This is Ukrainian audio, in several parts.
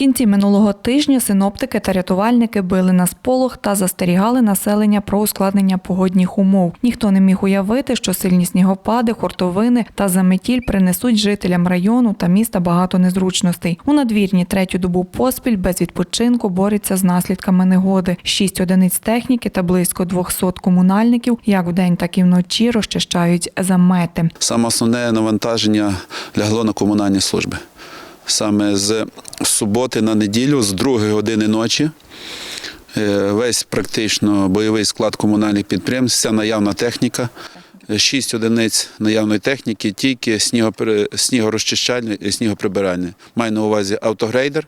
кінці минулого тижня синоптики та рятувальники били на сполох та застерігали населення про ускладнення погодних умов. Ніхто не міг уявити, що сильні снігопади, хуртовини та заметіль принесуть жителям району та міста багато незручностей. У надвірні третю добу поспіль без відпочинку бореться з наслідками негоди. Шість одиниць техніки та близько 200 комунальників як вдень, так і вночі розчищають замети. Саме основне навантаження лягло на комунальні служби. Саме з суботи на неділю, з другої години ночі, е, весь практично бойовий склад комунальних підприємств, вся наявна техніка, е, шість одиниць наявної техніки, тільки снігорозчищальні і снігоприбиральні. Маю на увазі автогрейдер.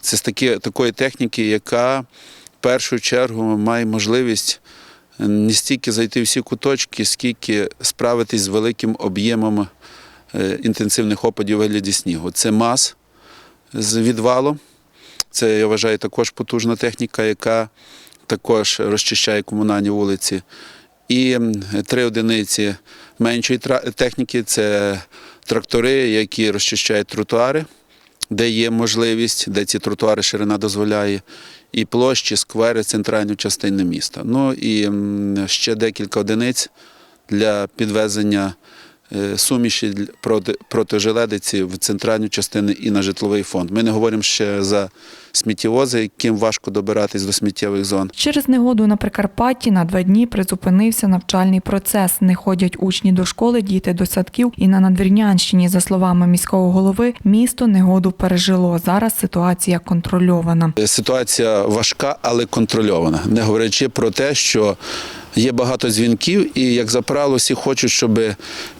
Це з такі, такої техніки, яка в першу чергу має можливість не стільки зайти всі куточки, скільки справитись з великим об'ємом е, інтенсивних опадів вигляді снігу. Це МАЗ з відвалом. Це, я вважаю, також потужна техніка, яка також розчищає комунальні вулиці. І три одиниці меншої техніки це трактори, які розчищають тротуари, де є можливість, де ці тротуари ширина дозволяє, і площі, сквери, центральну частину міста. Ну і ще декілька одиниць для підвезення суміші для- проти, проти желедиці в центральну частину і на житловий фонд. Ми не говоримо ще за сміттєвози, яким важко добиратись до сміттєвих зон. Через негоду на Прикарпатті на два дні призупинився навчальний процес. Не ходять учні до школи, діти до садків. І на Надвірнянщині, за словами міського голови, місто негоду пережило. Зараз ситуація контрольована. Е, Ситуація важка, але контрольована. Не говорячи про те, що є багато дзвінків, і як за правило, всі хочуть, щоб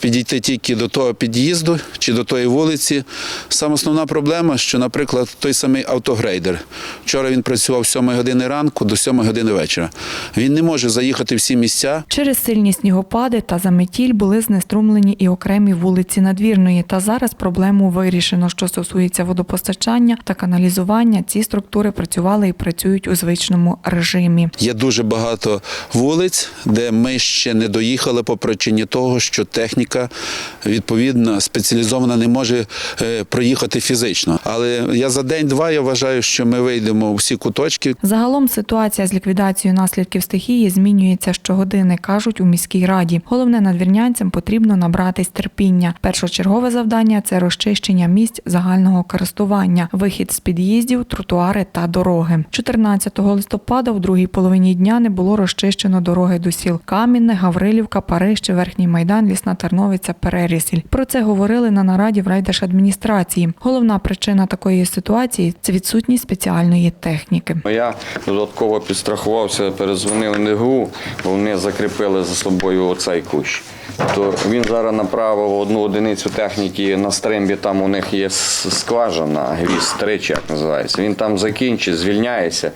підійти тільки до того під'їзду чи до тої вулиці. Саме основна проблема, що, наприклад, той самий автогрейдер. Вчора він працював з 7 години ранку до 7 години вечора. Він не може заїхати всі місця, Через сильні снігопади та заметіль були знеструмлені і окремі вулиці Надвірної. Та зараз проблему вирішено. Що стосується водопостачання та каналізування, ці структури працювали і працюють у звичному режимі. Є дуже багато вулиць, де ми ще не доїхали по причині того, що техніка відповідно спеціалізована не може е, проїхати фізично. Але я за день-два я вважаю, що ми вийдемо у всі куточки. Загалом ситуація з ліквідацією наслідків стихії змінюється щогодини, кажуть у міській раді. Головне надвірнянцям потрібно набратись терпіння. Першочергове завдання це розчищення місць загального користування, вихід з під'їздів, тротуари та дороги. 14 листопада в другій половині дня не було розчищено дороги до сіл Камінне, Гаврилівка, Парище, Верхній Майдан, Лісна Терновиця, Перерісіль. Про це говорили на нараді в райдержадміністрації. Головна причина такої ситуації це відсутність спеціальної техніки. Я додатково підстрахувався, перезвонив НГУ, вони закріпили за собою оцей кущ. То він зараз направив одну одиницю техніки на стримбі, там у них є скважина, гвіз тричі, як називається. Він там закінчить, звільняється.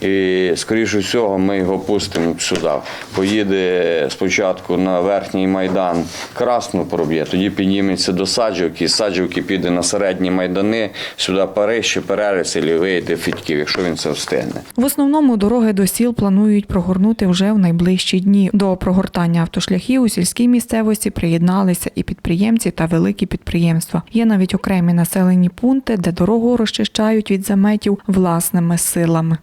І, скоріше всього, ми його пустимо сюди. Поїде спочатку на верхній майдан красну проб'є, тоді підніметься до Саджівки, з Саджівки піде на середні майдани, сюди Парижі, Перерисіль і вийде Фідьків, якщо він це встигне. В основному дороги до сіл планують прогорнути вже в найближчі дні. До прогортання автошляхів у сільській місцевості приєдналися і підприємці та великі підприємства. Є навіть окремі населені пункти, де дорогу розчищають від заметів власними силами.